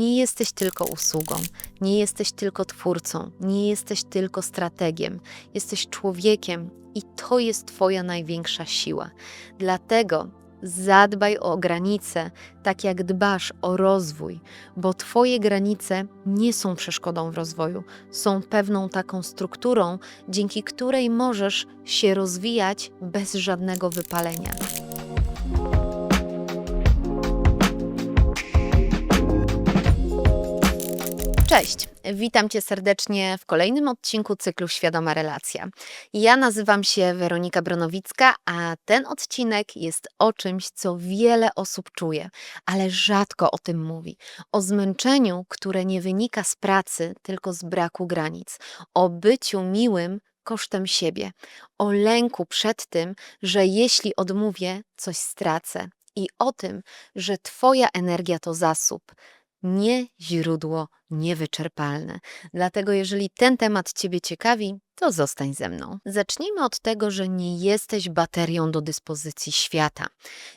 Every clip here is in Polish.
Nie jesteś tylko usługą, nie jesteś tylko twórcą, nie jesteś tylko strategiem. Jesteś człowiekiem i to jest Twoja największa siła. Dlatego zadbaj o granice, tak jak dbasz o rozwój, bo Twoje granice nie są przeszkodą w rozwoju, są pewną taką strukturą, dzięki której możesz się rozwijać bez żadnego wypalenia. Cześć, witam Cię serdecznie w kolejnym odcinku cyklu Świadoma Relacja. Ja nazywam się Weronika Bronowicka, a ten odcinek jest o czymś, co wiele osób czuje, ale rzadko o tym mówi. O zmęczeniu, które nie wynika z pracy, tylko z braku granic. O byciu miłym kosztem siebie. O lęku przed tym, że jeśli odmówię, coś stracę. I o tym, że Twoja energia to zasób, nie źródło niewyczerpalne. Dlatego, jeżeli ten temat Ciebie ciekawi, to zostań ze mną. Zacznijmy od tego, że nie jesteś baterią do dyspozycji świata.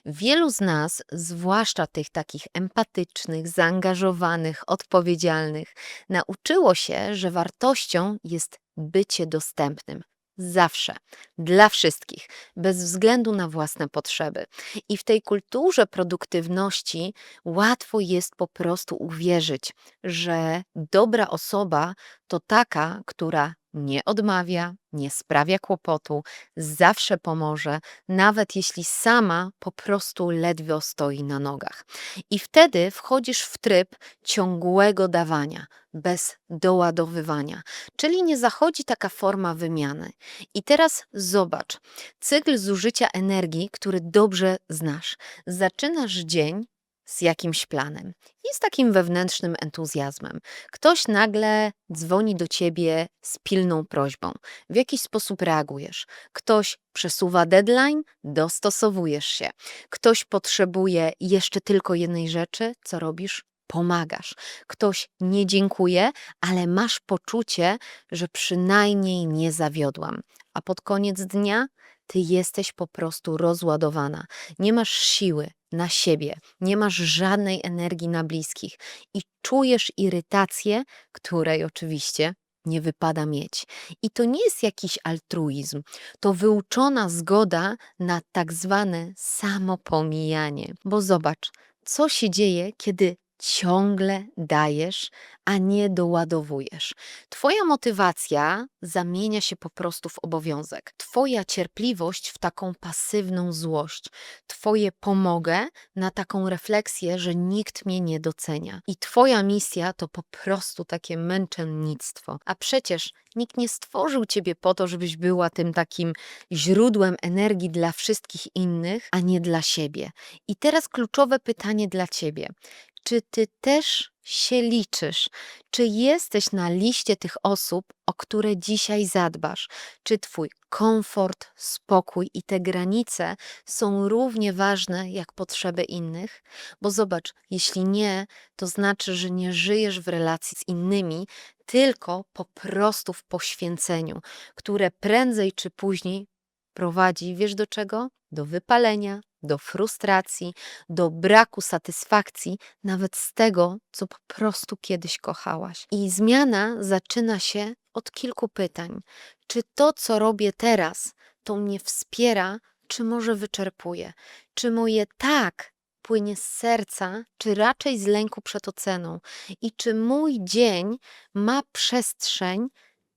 Wielu z nas, zwłaszcza tych takich empatycznych, zaangażowanych, odpowiedzialnych, nauczyło się, że wartością jest bycie dostępnym. Zawsze, dla wszystkich, bez względu na własne potrzeby. I w tej kulturze produktywności łatwo jest po prostu uwierzyć, że dobra osoba to taka, która nie odmawia, nie sprawia kłopotu, zawsze pomoże, nawet jeśli sama po prostu ledwo stoi na nogach. I wtedy wchodzisz w tryb ciągłego dawania, bez doładowywania, czyli nie zachodzi taka forma wymiany. I teraz zobacz, cykl zużycia energii, który dobrze znasz. Zaczynasz dzień z jakimś planem i z takim wewnętrznym entuzjazmem. Ktoś nagle dzwoni do ciebie z pilną prośbą. W jakiś sposób reagujesz. Ktoś przesuwa deadline, dostosowujesz się. Ktoś potrzebuje jeszcze tylko jednej rzeczy, co robisz? Pomagasz. Ktoś nie dziękuje, ale masz poczucie, że przynajmniej nie zawiodłam. A pod koniec dnia ty jesteś po prostu rozładowana. Nie masz siły na siebie, nie masz żadnej energii na bliskich i czujesz irytację, której oczywiście nie wypada mieć. I to nie jest jakiś altruizm, to wyuczona zgoda na tak zwane samopomijanie. Bo zobacz, co się dzieje, kiedy ciągle dajesz, a nie doładowujesz. Twoja motywacja zamienia się po prostu w obowiązek. Twoja cierpliwość w taką pasywną złość. Twoje pomogę na taką refleksję, że nikt mnie nie docenia. I Twoja misja to po prostu takie męczennictwo. A przecież nikt nie stworzył Ciebie po to, żebyś była tym takim źródłem energii dla wszystkich innych, a nie dla siebie. I teraz kluczowe pytanie dla Ciebie. Czy ty też się liczysz? Czy jesteś na liście tych osób, o które dzisiaj zadbasz? Czy twój komfort, spokój i te granice są równie ważne jak potrzeby innych? Bo zobacz, jeśli nie, to znaczy, że nie żyjesz w relacji z innymi, tylko po prostu w poświęceniu, które prędzej czy później prowadzi, wiesz do czego? Do wypalenia, do frustracji, do braku satysfakcji, nawet z tego, co po prostu kiedyś kochałaś. I zmiana zaczyna się od kilku pytań. Czy to, co robię teraz, to mnie wspiera, czy może wyczerpuje? Czy moje tak płynie z serca, czy raczej z lęku przed oceną? I czy mój dzień ma przestrzeń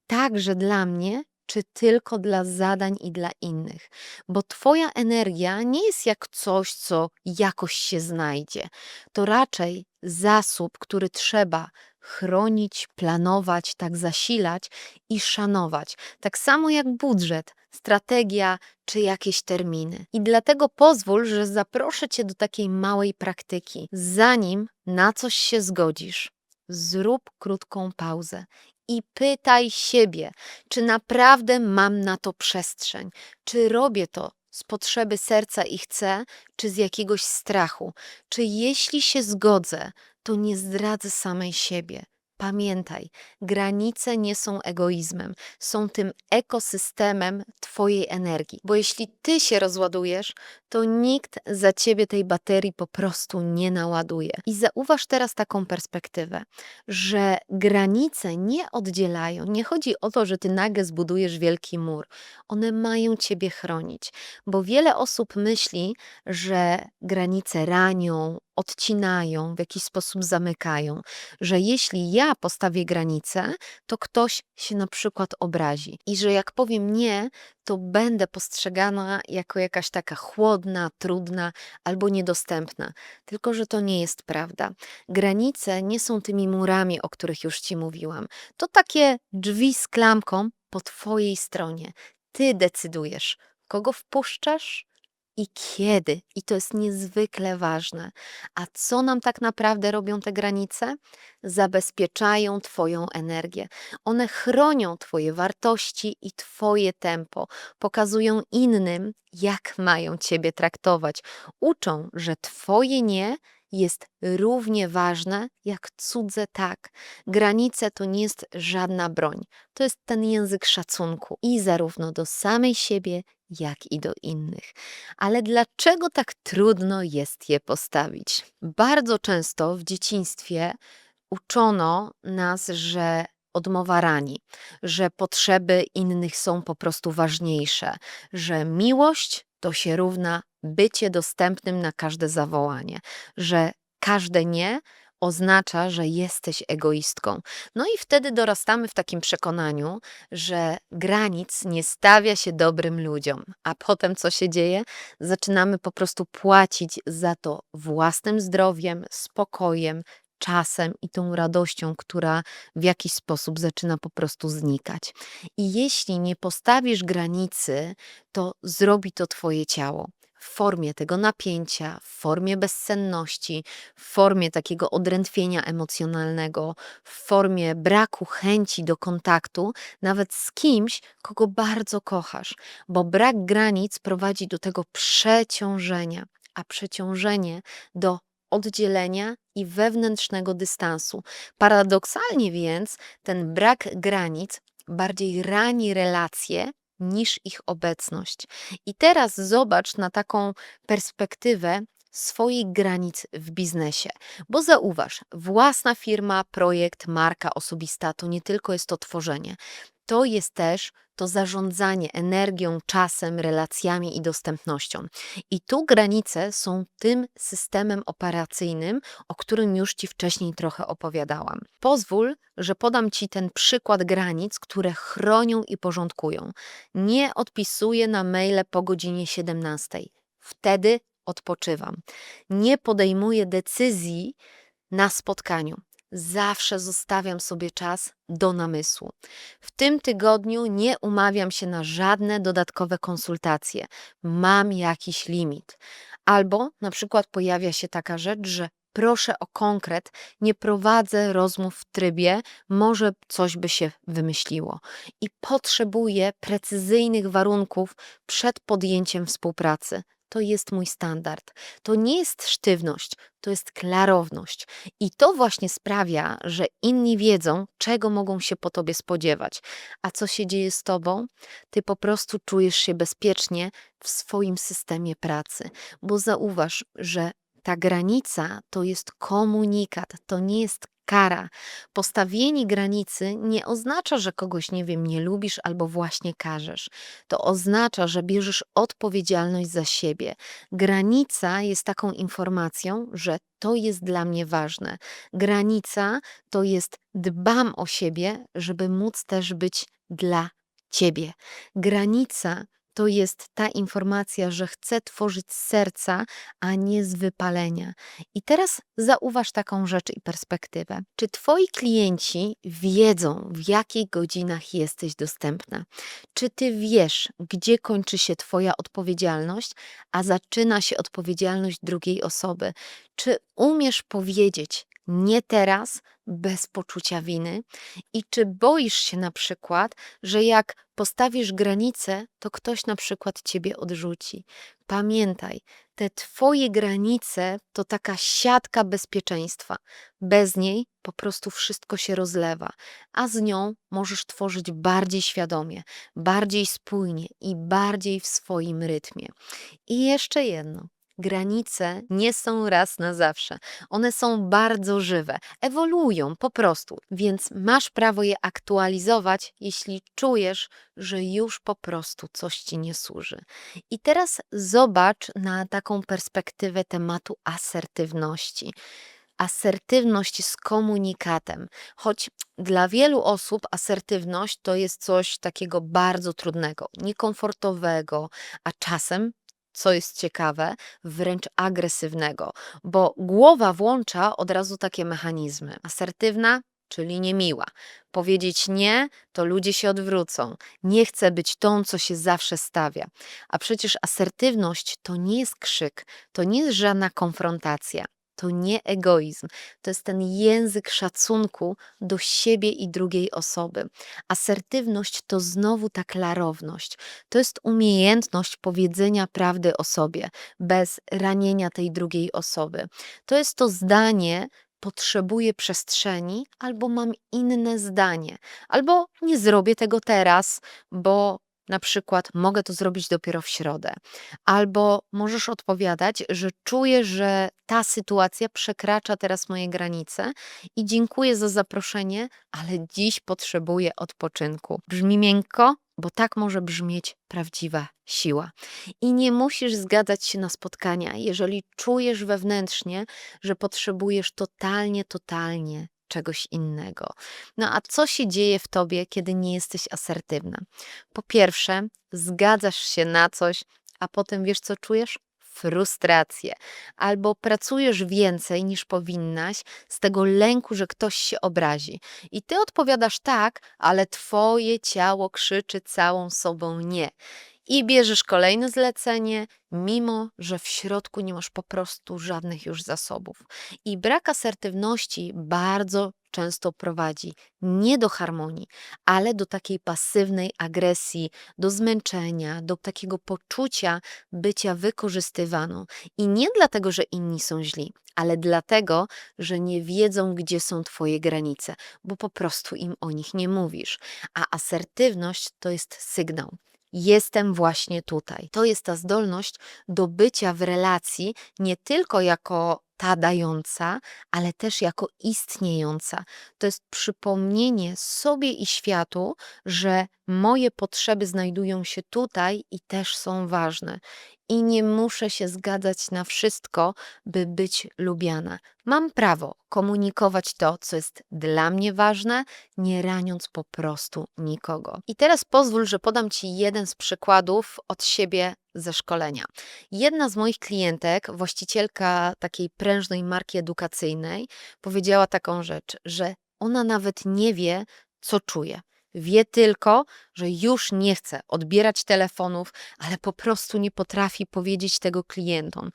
także dla mnie, czy tylko dla zadań i dla innych. Bo Twoja energia nie jest jak coś, co jakoś się znajdzie. To raczej zasób, który trzeba chronić, planować, tak zasilać i szanować. Tak samo jak budżet, strategia czy jakieś terminy. I dlatego pozwól, że zaproszę Cię do takiej małej praktyki. Zanim na coś się zgodzisz, zrób krótką pauzę i pytaj siebie, czy naprawdę mam na to przestrzeń, czy robię to z potrzeby serca i chcę, czy z jakiegoś strachu, czy jeśli się zgodzę, to nie zdradzę samej siebie. Pamiętaj, granice nie są egoizmem, są tym ekosystemem Twojej energii. Bo jeśli Ty się rozładujesz, to nikt za Ciebie tej baterii po prostu nie naładuje. I zauważ teraz taką perspektywę, że granice nie oddzielają. Nie chodzi o to, że Ty nagle zbudujesz wielki mur. One mają Ciebie chronić, bo wiele osób myśli, że granice ranią, odcinają, w jakiś sposób zamykają, że jeśli ja postawię granicę, to ktoś się na przykład obrazi i że jak powiem nie, to będę postrzegana jako jakaś taka chłodna, trudna albo niedostępna. Tylko, że to nie jest prawda. Granice nie są tymi murami, o których już Ci mówiłam. To takie drzwi z klamką po Twojej stronie. Ty decydujesz, kogo wpuszczasz, i kiedy. I to jest niezwykle ważne. A co nam tak naprawdę robią te granice? Zabezpieczają Twoją energię. One chronią Twoje wartości i Twoje tempo. Pokazują innym, jak mają Ciebie traktować. Uczą, że Twoje nie jest równie ważne jak cudze tak. Granice to nie jest żadna broń. To jest ten język szacunku i zarówno do samej siebie, jak i do innych. Ale dlaczego tak trudno jest je postawić? Bardzo często w dzieciństwie uczono nas, że odmowa rani, że potrzeby innych są po prostu ważniejsze, że miłość to się równa bycie dostępnym na każde zawołanie, że każde nie oznacza, że jesteś egoistką. No i wtedy dorastamy w takim przekonaniu, że granic nie stawia się dobrym ludziom. A potem co się dzieje? Zaczynamy po prostu płacić za to własnym zdrowiem, spokojem, czasem i tą radością, która w jakiś sposób zaczyna po prostu znikać. I jeśli nie postawisz granicy, to zrobi to twoje ciało w formie tego napięcia, w formie bezsenności, w formie takiego odrętwienia emocjonalnego, w formie braku chęci do kontaktu, nawet z kimś, kogo bardzo kochasz, bo brak granic prowadzi do tego przeciążenia, a przeciążenie do oddzielenia i wewnętrznego dystansu. Paradoksalnie więc ten brak granic bardziej rani relacje niż ich obecność. I teraz zobacz na taką perspektywę swoich granic w biznesie. Bo zauważ, własna firma, projekt, marka osobista to nie tylko jest to tworzenie, to jest też to zarządzanie energią, czasem, relacjami i dostępnością. I tu granice są tym systemem operacyjnym, o którym już Ci wcześniej trochę opowiadałam. Pozwól, że podam Ci ten przykład granic, które chronią i porządkują. Nie odpisuję na maile po godzinie 17. Wtedy odpoczywam. Nie podejmuję decyzji na spotkaniu zawsze zostawiam sobie czas do namysłu. W tym tygodniu nie umawiam się na żadne dodatkowe konsultacje. Mam jakiś limit. Albo na przykład pojawia się taka rzecz, że proszę o konkret, nie prowadzę rozmów w trybie, może coś by się wymyśliło. I potrzebuję precyzyjnych warunków przed podjęciem współpracy to jest mój standard. To nie jest sztywność, to jest klarowność. I to właśnie sprawia, że inni wiedzą, czego mogą się po tobie spodziewać. A co się dzieje z tobą? Ty po prostu czujesz się bezpiecznie w swoim systemie pracy, bo zauważ, że ta granica to jest komunikat, to nie jest kara. Postawienie granicy nie oznacza, że kogoś, nie wiem, nie lubisz albo właśnie karzesz. To oznacza, że bierzesz odpowiedzialność za siebie. Granica jest taką informacją, że to jest dla mnie ważne. Granica to jest dbam o siebie, żeby móc też być dla ciebie. Granica to jest ta informacja, że chcę tworzyć z serca, a nie z wypalenia. I teraz zauważ taką rzecz i perspektywę. Czy Twoi klienci wiedzą, w jakich godzinach jesteś dostępna? Czy Ty wiesz, gdzie kończy się Twoja odpowiedzialność, a zaczyna się odpowiedzialność drugiej osoby? Czy umiesz powiedzieć, nie teraz, bez poczucia winy? I czy boisz się na przykład, że jak postawisz granicę, to ktoś na przykład ciebie odrzuci? Pamiętaj, Te twoje granice to taka siatka bezpieczeństwa. Bez niej po prostu wszystko się rozlewa, a z nią możesz tworzyć bardziej świadomie, bardziej spójnie i bardziej w swoim rytmie. I jeszcze jedno. Granice nie są raz na zawsze. One są bardzo żywe, ewoluują po prostu, więc masz prawo je aktualizować, jeśli czujesz, że już po prostu coś ci nie służy. I teraz zobacz na taką perspektywę tematu asertywności. Asertywność z komunikatem, choć dla wielu osób asertywność to jest coś takiego bardzo trudnego, niekomfortowego, a czasem co jest ciekawe, wręcz agresywnego, bo głowa włącza od razu takie mechanizmy. Asertywna, czyli niemiła. Powiedzieć nie, to ludzie się odwrócą. Nie chcę być tą, co się zawsze stawia. A przecież asertywność to nie jest krzyk, to nie jest żadna konfrontacja. To nie egoizm, to jest ten język szacunku do siebie i drugiej osoby. Asertywność to znowu ta klarowność. To jest umiejętność powiedzenia prawdy o sobie bez ranienia tej drugiej osoby. To jest to zdanie, potrzebuję przestrzeni, albo mam inne zdanie, albo nie zrobię tego teraz, bo na przykład mogę to zrobić dopiero w środę. Albo możesz odpowiadać, że czuję, że ta sytuacja przekracza teraz moje granice i dziękuję za zaproszenie, ale dziś potrzebuję odpoczynku. Brzmi miękko, bo tak może brzmieć prawdziwa siła. I nie musisz zgadzać się na spotkania, jeżeli czujesz wewnętrznie, że potrzebujesz totalnie, totalnie czegoś innego. No a co się dzieje w tobie, kiedy nie jesteś asertywna? Po pierwsze, zgadzasz się na coś, a potem wiesz, co czujesz? Frustrację, albo pracujesz więcej niż powinnaś z tego lęku, że ktoś się obrazi. I ty odpowiadasz tak, ale twoje ciało krzyczy całą sobą nie i bierzesz kolejne zlecenie, mimo że w środku nie masz po prostu żadnych już zasobów. I brak asertywności bardzo często prowadzi nie do harmonii, ale do takiej pasywnej agresji, do zmęczenia, do takiego poczucia bycia wykorzystywaną. I nie dlatego, że inni są źli, ale dlatego, że nie wiedzą, gdzie są Twoje granice, bo po prostu im o nich nie mówisz. A asertywność to jest sygnał jestem właśnie tutaj. To jest ta zdolność do bycia w relacji nie tylko jako ta dająca, ale też jako istniejąca. To jest przypomnienie sobie i światu, że moje potrzeby znajdują się tutaj i też są ważne. I nie muszę się zgadzać na wszystko, by być lubiana. Mam prawo komunikować to, co jest dla mnie ważne, nie raniąc po prostu nikogo. I teraz pozwól, że podam Ci jeden z przykładów od siebie ze szkolenia. Jedna z moich klientek, właścicielka takiej prężnej marki edukacyjnej, powiedziała taką rzecz, że ona nawet nie wie, co czuje. Wie tylko, że już nie chce odbierać telefonów, ale po prostu nie potrafi powiedzieć tego klientom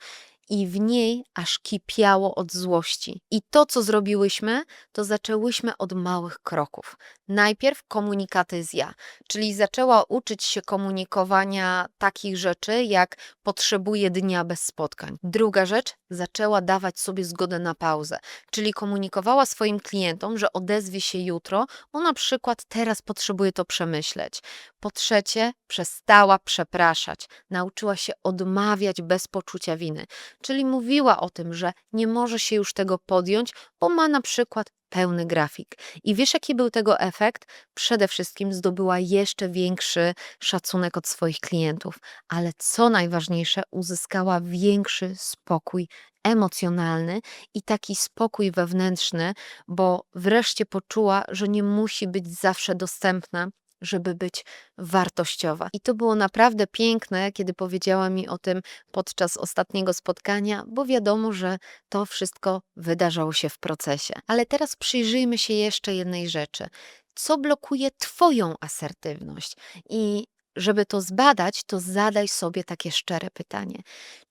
i w niej aż kipiało od złości. I to, co zrobiłyśmy, to zaczęłyśmy od małych kroków. Najpierw komunikatyzja, czyli zaczęła uczyć się komunikowania takich rzeczy, jak potrzebuje dnia bez spotkań. Druga rzecz, zaczęła dawać sobie zgodę na pauzę, czyli komunikowała swoim klientom, że odezwie się jutro, bo na przykład teraz potrzebuje to przemyśleć. Po trzecie, przestała przepraszać, nauczyła się odmawiać bez poczucia winy, czyli mówiła o tym, że nie może się już tego podjąć, bo ma na przykład pełny grafik. I wiesz, jaki był tego efekt? Przede wszystkim zdobyła jeszcze większy szacunek od swoich klientów, ale co najważniejsze, uzyskała większy spokój emocjonalny i taki spokój wewnętrzny, bo wreszcie poczuła, że nie musi być zawsze dostępna żeby być wartościowa. I to było naprawdę piękne, kiedy powiedziała mi o tym podczas ostatniego spotkania, bo wiadomo, że to wszystko wydarzało się w procesie. Ale teraz przyjrzyjmy się jeszcze jednej rzeczy. Co blokuje Twoją asertywność? I żeby to zbadać, to zadaj sobie takie szczere pytanie.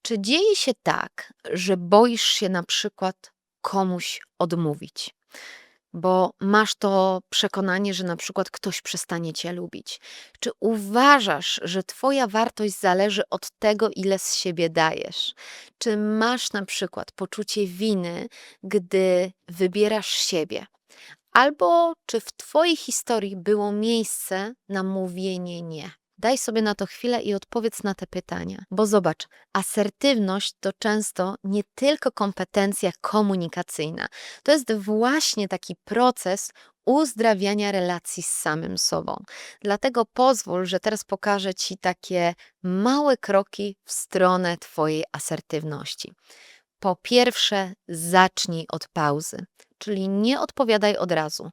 Czy dzieje się tak, że boisz się na przykład komuś odmówić? Bo masz to przekonanie, że na przykład ktoś przestanie cię lubić? Czy uważasz, że twoja wartość zależy od tego, ile z siebie dajesz? Czy masz na przykład poczucie winy, gdy wybierasz siebie? Albo czy w twojej historii było miejsce na mówienie nie? Daj sobie na to chwilę i odpowiedz na te pytania. Bo zobacz, asertywność to często nie tylko kompetencja komunikacyjna. To jest właśnie taki proces uzdrawiania relacji z samym sobą. Dlatego pozwól, że teraz pokażę Ci takie małe kroki w stronę Twojej asertywności. Po pierwsze, zacznij od pauzy, czyli nie odpowiadaj od razu.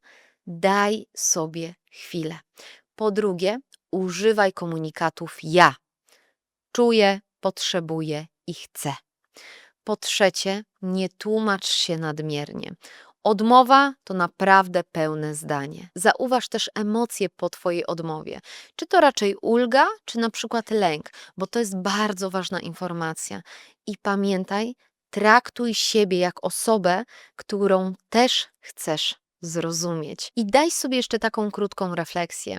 Daj sobie chwilę. Po drugie, używaj komunikatów ja. Czuję, potrzebuję i chcę. Po trzecie, nie tłumacz się nadmiernie. Odmowa to naprawdę pełne zdanie. Zauważ też emocje po Twojej odmowie. Czy to raczej ulga, czy na przykład lęk, bo to jest bardzo ważna informacja. I pamiętaj, traktuj siebie jak osobę, którą też chcesz zrozumieć. I daj sobie jeszcze taką krótką refleksję.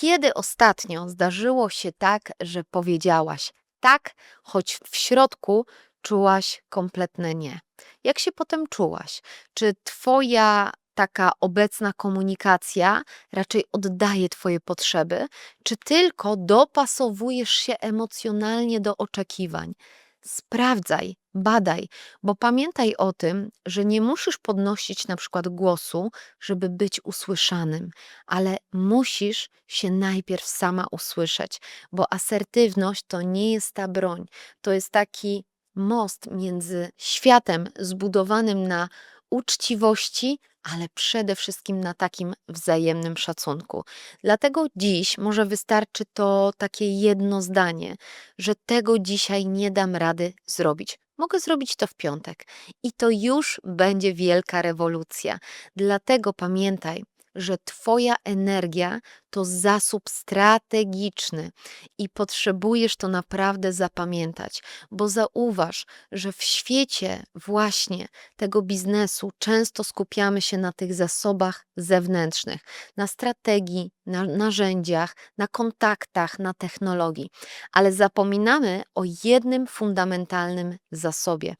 Kiedy ostatnio zdarzyło się tak, że powiedziałaś tak, choć w środku czułaś kompletne nie? Jak się potem czułaś? Czy Twoja taka obecna komunikacja raczej oddaje Twoje potrzeby, czy tylko dopasowujesz się emocjonalnie do oczekiwań? Sprawdzaj, badaj, bo pamiętaj o tym, że nie musisz podnosić na przykład głosu, żeby być usłyszanym, ale musisz się najpierw sama usłyszeć, bo asertywność to nie jest ta broń, to jest taki most między światem zbudowanym na uczciwości, ale przede wszystkim na takim wzajemnym szacunku. Dlatego dziś może wystarczy to takie jedno zdanie, że tego dzisiaj nie dam rady zrobić. Mogę zrobić to w piątek i to już będzie wielka rewolucja. Dlatego pamiętaj, że Twoja energia to zasób strategiczny i potrzebujesz to naprawdę zapamiętać, bo zauważ, że w świecie właśnie tego biznesu często skupiamy się na tych zasobach zewnętrznych, na strategii, na narzędziach, na kontaktach, na technologii, ale zapominamy o jednym fundamentalnym zasobie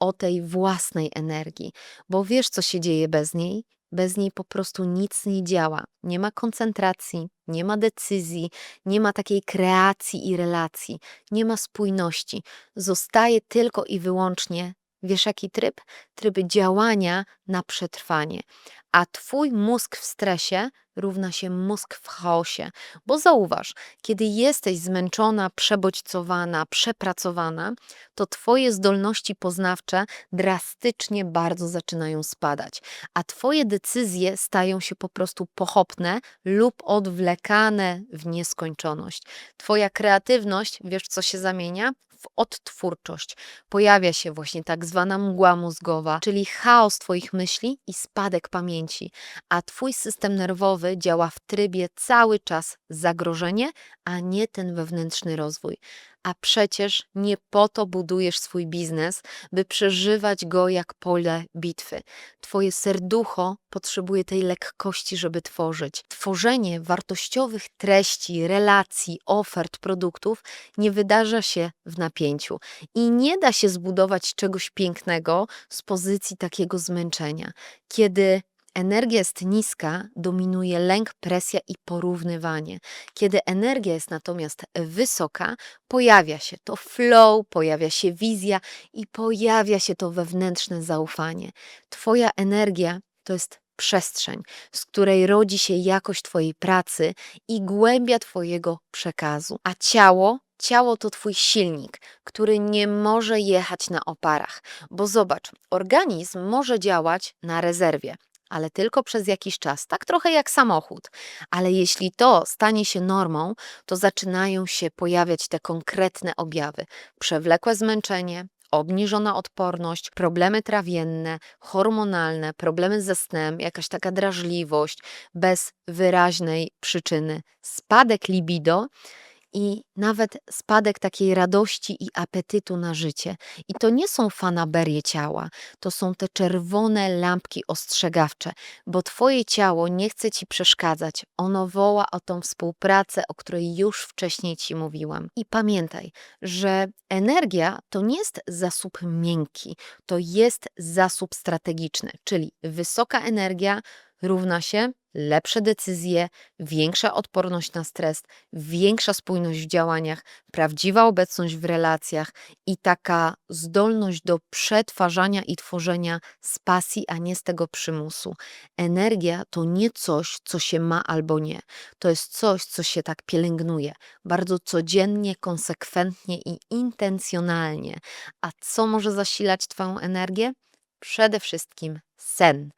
o tej własnej energii, bo wiesz, co się dzieje bez niej? Bez niej po prostu nic nie działa. Nie ma koncentracji, nie ma decyzji, nie ma takiej kreacji i relacji, nie ma spójności. Zostaje tylko i wyłącznie, wiesz jaki tryb? Tryb działania na przetrwanie. A twój mózg w stresie równa się mózg w chaosie. Bo zauważ, kiedy jesteś zmęczona, przebodźcowana, przepracowana, to twoje zdolności poznawcze drastycznie bardzo zaczynają spadać, a twoje decyzje stają się po prostu pochopne lub odwlekane w nieskończoność. Twoja kreatywność, wiesz co się zamienia? W odtwórczość. Pojawia się właśnie tak zwana mgła mózgowa, czyli chaos Twoich myśli i spadek pamięci, a Twój system nerwowy działa w trybie cały czas zagrożenie, a nie ten wewnętrzny rozwój. A przecież nie po to budujesz swój biznes, by przeżywać go jak pole bitwy. Twoje serducho potrzebuje tej lekkości, żeby tworzyć. Tworzenie wartościowych treści, relacji, ofert, produktów nie wydarza się w napięciu i nie da się zbudować czegoś pięknego z pozycji takiego zmęczenia. Kiedy energia jest niska, dominuje lęk, presja i porównywanie. Kiedy energia jest natomiast wysoka, pojawia się to flow, pojawia się wizja i pojawia się to wewnętrzne zaufanie. Twoja energia to jest przestrzeń, z której rodzi się jakość Twojej pracy i głębia Twojego przekazu. A ciało Ciało to twój silnik, który nie może jechać na oparach, bo zobacz, organizm może działać na rezerwie ale tylko przez jakiś czas, tak trochę jak samochód. Ale jeśli to stanie się normą, to zaczynają się pojawiać te konkretne objawy: przewlekłe zmęczenie, obniżona odporność, problemy trawienne, hormonalne, problemy ze snem, jakaś taka drażliwość bez wyraźnej przyczyny, spadek libido i nawet spadek takiej radości i apetytu na życie. I to nie są fanaberie ciała, to są te czerwone lampki ostrzegawcze, bo twoje ciało nie chce ci przeszkadzać. Ono woła o tą współpracę, o której już wcześniej ci mówiłam. I pamiętaj, że energia to nie jest zasób miękki, to jest zasób strategiczny, czyli wysoka energia równa się lepsze decyzje, większa odporność na stres, większa spójność w działaniach, prawdziwa obecność w relacjach i taka zdolność do przetwarzania i tworzenia z pasji, a nie z tego przymusu. Energia to nie coś, co się ma albo nie. To jest coś, co się tak pielęgnuje bardzo codziennie, konsekwentnie i intencjonalnie. A co może zasilać Twoją energię? Przede wszystkim sen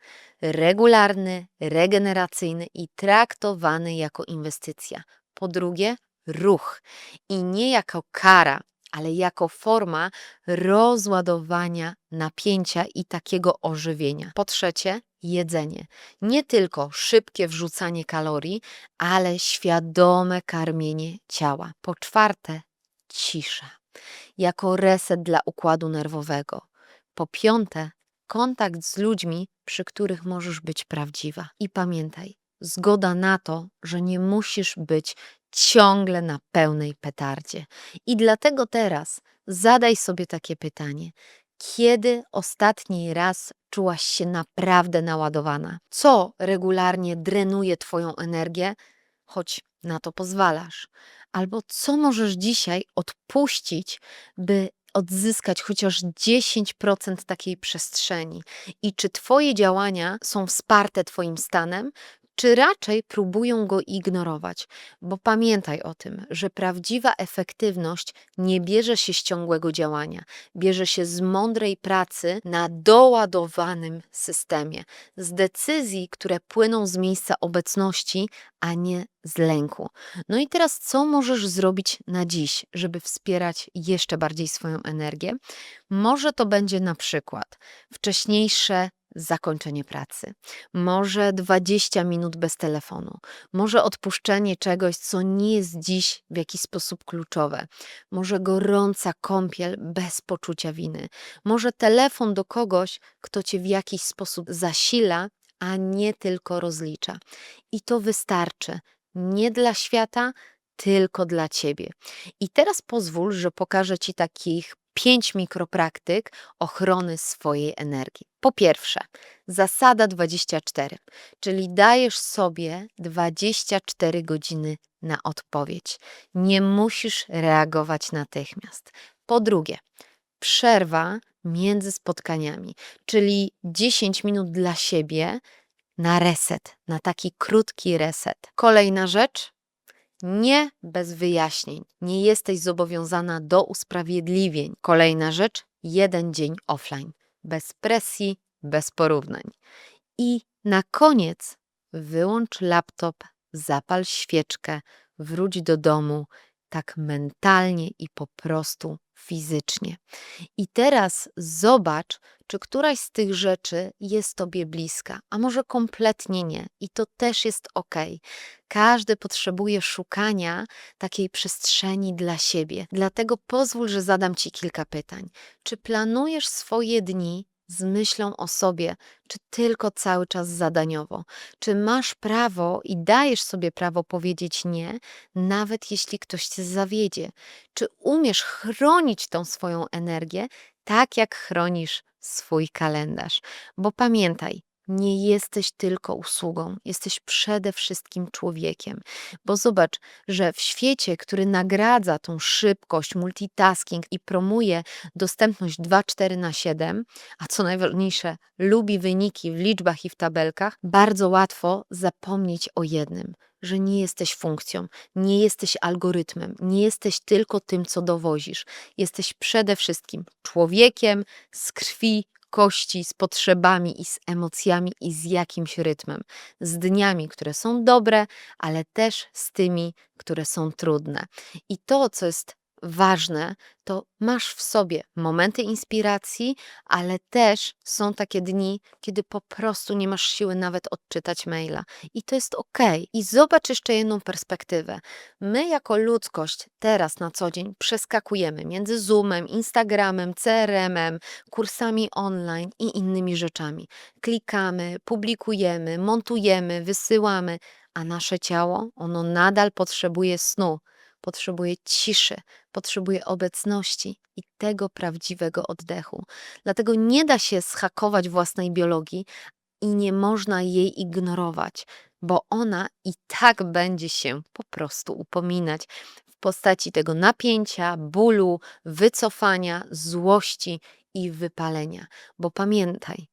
regularny, regeneracyjny i traktowany jako inwestycja. Po drugie, ruch i nie jako kara, ale jako forma rozładowania napięcia i takiego ożywienia. Po trzecie, jedzenie. Nie tylko szybkie wrzucanie kalorii, ale świadome karmienie ciała. Po czwarte, cisza. Jako reset dla układu nerwowego. Po piąte, kontakt z ludźmi, przy których możesz być prawdziwa. I pamiętaj, zgoda na to, że nie musisz być ciągle na pełnej petardzie. I dlatego teraz zadaj sobie takie pytanie: kiedy ostatni raz czułaś się naprawdę naładowana? Co regularnie drenuje Twoją energię, choć na to pozwalasz? Albo co możesz dzisiaj odpuścić, by odzyskać chociaż 10% takiej przestrzeni? I czy Twoje działania są wsparte Twoim stanem, czy raczej próbują go ignorować. Bo pamiętaj o tym, że prawdziwa efektywność nie bierze się z ciągłego działania, bierze się z mądrej pracy na doładowanym systemie, z decyzji, które płyną z miejsca obecności, a nie z lęku. No i teraz, co możesz zrobić na dziś, żeby wspierać jeszcze bardziej swoją energię? Może to będzie na przykład wcześniejsze zakończenie pracy, może 20 minut bez telefonu, może odpuszczenie czegoś, co nie jest dziś w jakiś sposób kluczowe, może gorąca kąpiel bez poczucia winy, może telefon do kogoś, kto cię w jakiś sposób zasila, a nie tylko rozlicza. I to wystarczy. Nie dla świata, tylko dla ciebie. I teraz pozwól, że pokażę ci takich pięć mikropraktyk ochrony swojej energii. Po pierwsze, zasada 24, czyli dajesz sobie 24 godziny na odpowiedź. Nie musisz reagować natychmiast. Po drugie, przerwa między spotkaniami, czyli 10 minut dla siebie na reset, na taki krótki reset. Kolejna rzecz, nie bez wyjaśnień. Nie jesteś zobowiązana do usprawiedliwień. Kolejna rzecz, jeden dzień offline. Bez presji, bez porównań. I na koniec wyłącz laptop, zapal świeczkę, wróć do domu tak mentalnie i po prostu fizycznie. I teraz zobacz, czy któraś z tych rzeczy jest Tobie bliska, a może kompletnie nie. I to też jest ok. Każdy potrzebuje szukania takiej przestrzeni dla siebie. Dlatego pozwól, że zadam Ci kilka pytań. Czy planujesz swoje dni z myślą o sobie, czy tylko cały czas zadaniowo? Czy masz prawo i dajesz sobie prawo powiedzieć nie, nawet jeśli ktoś cię zawiedzie? Czy umiesz chronić tą swoją energię tak, jak chronisz swój kalendarz? Bo pamiętaj, nie jesteś tylko usługą, jesteś przede wszystkim człowiekiem. Bo zobacz, że w świecie, który nagradza tą szybkość, multitasking i promuje dostępność 2-4 na 7, a co najważniejsze, lubi wyniki w liczbach i w tabelkach, bardzo łatwo zapomnieć o jednym że nie jesteś funkcją, nie jesteś algorytmem, nie jesteś tylko tym, co dowozisz. Jesteś przede wszystkim człowiekiem z krwi, kości, z potrzebami i z emocjami i z jakimś rytmem. Z dniami, które są dobre, ale też z tymi, które są trudne. I to, co jest ważne, to masz w sobie momenty inspiracji, ale też są takie dni, kiedy po prostu nie masz siły nawet odczytać maila. I to jest ok. I zobacz jeszcze jedną perspektywę. My, jako ludzkość, teraz na co dzień przeskakujemy między Zoomem, Instagramem, CRM-em, kursami online i innymi rzeczami. Klikamy, publikujemy, montujemy, wysyłamy, a nasze ciało, ono nadal potrzebuje snu, potrzebuje ciszy, potrzebuje obecności i tego prawdziwego oddechu. Dlatego nie da się schakować własnej biologii i nie można jej ignorować, bo ona i tak będzie się po prostu upominać w postaci tego napięcia, bólu, wycofania, złości i wypalenia. Bo pamiętaj,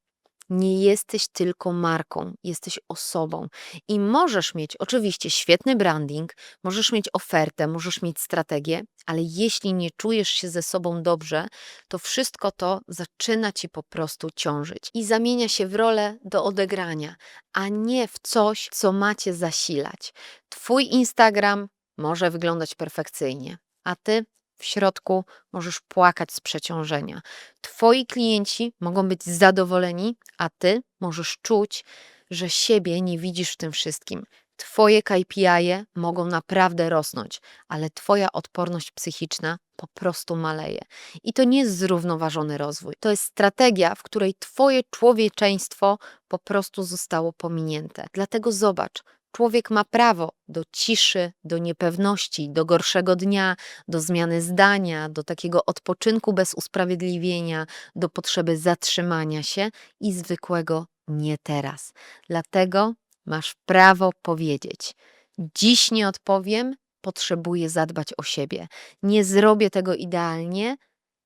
nie jesteś tylko marką, jesteś osobą i możesz mieć oczywiście świetny branding, możesz mieć ofertę, możesz mieć strategię, ale jeśli nie czujesz się ze sobą dobrze, to wszystko to zaczyna ci po prostu ciążyć i zamienia się w rolę do odegrania, a nie w coś, co macie zasilać. Twój Instagram może wyglądać perfekcyjnie, a ty w środku możesz płakać z przeciążenia. Twoi klienci mogą być zadowoleni, a ty możesz czuć, że siebie nie widzisz w tym wszystkim. Twoje KPI -e mogą naprawdę rosnąć, ale Twoja odporność psychiczna po prostu maleje. I to nie jest zrównoważony rozwój. To jest strategia, w której Twoje człowieczeństwo po prostu zostało pominięte. Dlatego zobacz, Człowiek ma prawo do ciszy, do niepewności, do gorszego dnia, do zmiany zdania, do takiego odpoczynku bez usprawiedliwienia, do potrzeby zatrzymania się i zwykłego nie teraz. Dlatego masz prawo powiedzieć: Dziś nie odpowiem, potrzebuję zadbać o siebie. Nie zrobię tego idealnie,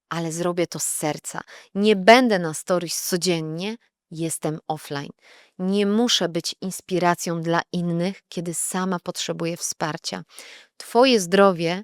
ale zrobię to z serca. Nie będę na stories codziennie, jestem offline. Nie muszę być inspiracją dla innych, kiedy sama potrzebuję wsparcia. Twoje zdrowie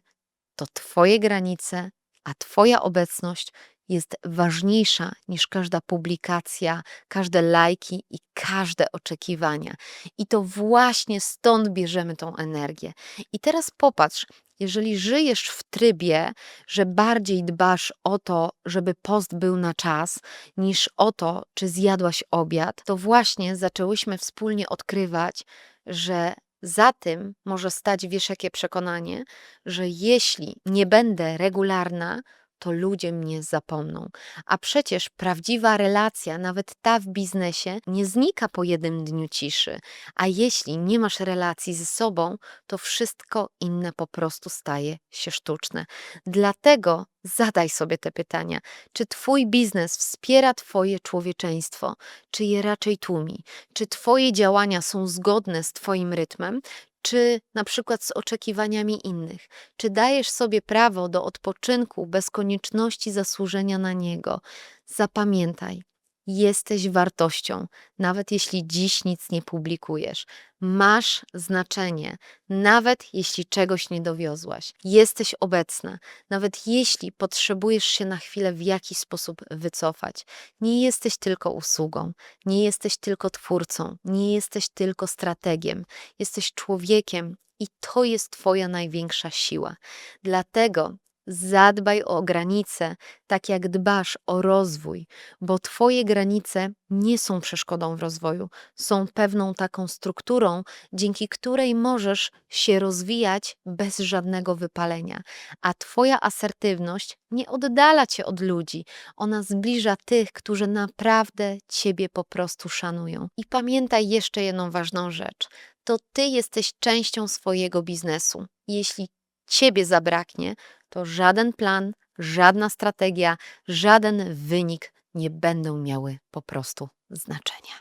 to Twoje granice, a Twoja obecność jest ważniejsza niż każda publikacja, każde lajki i każde oczekiwania. I to właśnie stąd bierzemy tą energię. I teraz popatrz, jeżeli żyjesz w trybie, że bardziej dbasz o to, żeby post był na czas, niż o to, czy zjadłaś obiad, to właśnie zaczęłyśmy wspólnie odkrywać, że za tym może stać wiesz jakie przekonanie, że jeśli nie będę regularna, to ludzie mnie zapomną. A przecież prawdziwa relacja, nawet ta w biznesie, nie znika po jednym dniu ciszy. A jeśli nie masz relacji ze sobą, to wszystko inne po prostu staje się sztuczne. Dlatego zadaj sobie te pytania. Czy Twój biznes wspiera Twoje człowieczeństwo, czy je raczej tłumi? Czy Twoje działania są zgodne z Twoim rytmem, czy na przykład z oczekiwaniami innych? Czy dajesz sobie prawo do odpoczynku bez konieczności zasłużenia na niego? Zapamiętaj, Jesteś wartością, nawet jeśli dziś nic nie publikujesz. Masz znaczenie, nawet jeśli czegoś nie dowiozłaś. Jesteś obecna, nawet jeśli potrzebujesz się na chwilę w jakiś sposób wycofać. Nie jesteś tylko usługą, nie jesteś tylko twórcą, nie jesteś tylko strategiem. Jesteś człowiekiem i to jest Twoja największa siła. Dlatego Zadbaj o granice, tak jak dbasz o rozwój, bo Twoje granice nie są przeszkodą w rozwoju, są pewną taką strukturą, dzięki której możesz się rozwijać bez żadnego wypalenia. A Twoja asertywność nie oddala Cię od ludzi, ona zbliża tych, którzy naprawdę Ciebie po prostu szanują. I pamiętaj jeszcze jedną ważną rzecz. To Ty jesteś częścią swojego biznesu. Jeśli Ciebie zabraknie, to żaden plan, żadna strategia, żaden wynik nie będą miały po prostu znaczenia.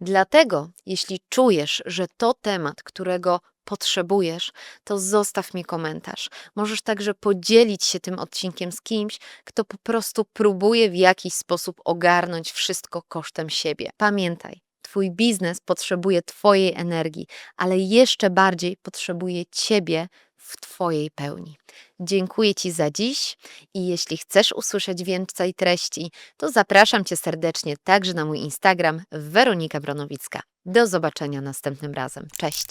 Dlatego, jeśli czujesz, że to temat, którego potrzebujesz, to zostaw mi komentarz. Możesz także podzielić się tym odcinkiem z kimś, kto po prostu próbuje w jakiś sposób ogarnąć wszystko kosztem siebie. Pamiętaj, Twój biznes potrzebuje Twojej energii, ale jeszcze bardziej potrzebuje Ciebie w Twojej pełni. Dziękuję Ci za dziś i jeśli chcesz usłyszeć więcej treści, to zapraszam Cię serdecznie także na mój Instagram Weronika Bronowicka. Do zobaczenia następnym razem. Cześć!